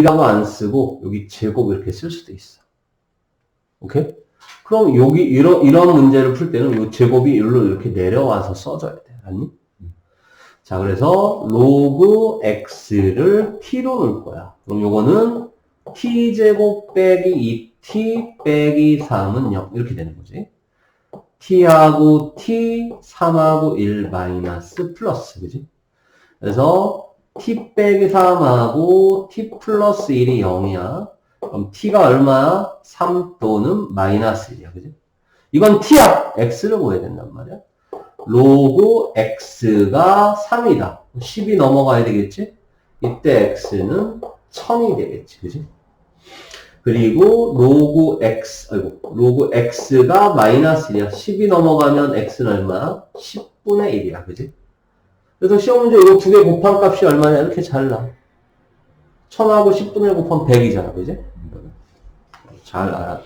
2라고 안 쓰고 여기 제곱 이렇게 쓸 수도 있어. 오케이? 그럼 여기 이런 이런 문제를 풀 때는 이 제곱이 일로 이렇게 내려와서 써줘야 돼. 아니? 자, 그래서 로그 x를 t로 넣을 거야. 그럼 요거는 t제곱 빼기 2t 빼기 3은 0 이렇게 되는 거지. t하고 t, 3하고 1 마이너스 플러스 그지? 그래서 t 빼기 3하고 t 플러스 1이 0이야. 그럼 t가 얼마야? 3 또는 마이너스 1이야. 그지? 이건 t야. x를 구해야 된단 말이야. 로그 x가 3이다. 10이 넘어가야 되겠지? 이때 x는 1000이 되겠지. 그지? 그리고 로그 x, 아이고, 로그 x가 마이너스 1이야. 10이 넘어가면 x는 얼마야? 10분의 1이야. 그지? 그래서 시험 문제 이거 두 개 곱한 값이 얼마냐? 이렇게 잘 나. 1000하고 10분의 1 곱하면 100이잖아. 그지? 잘 알았다.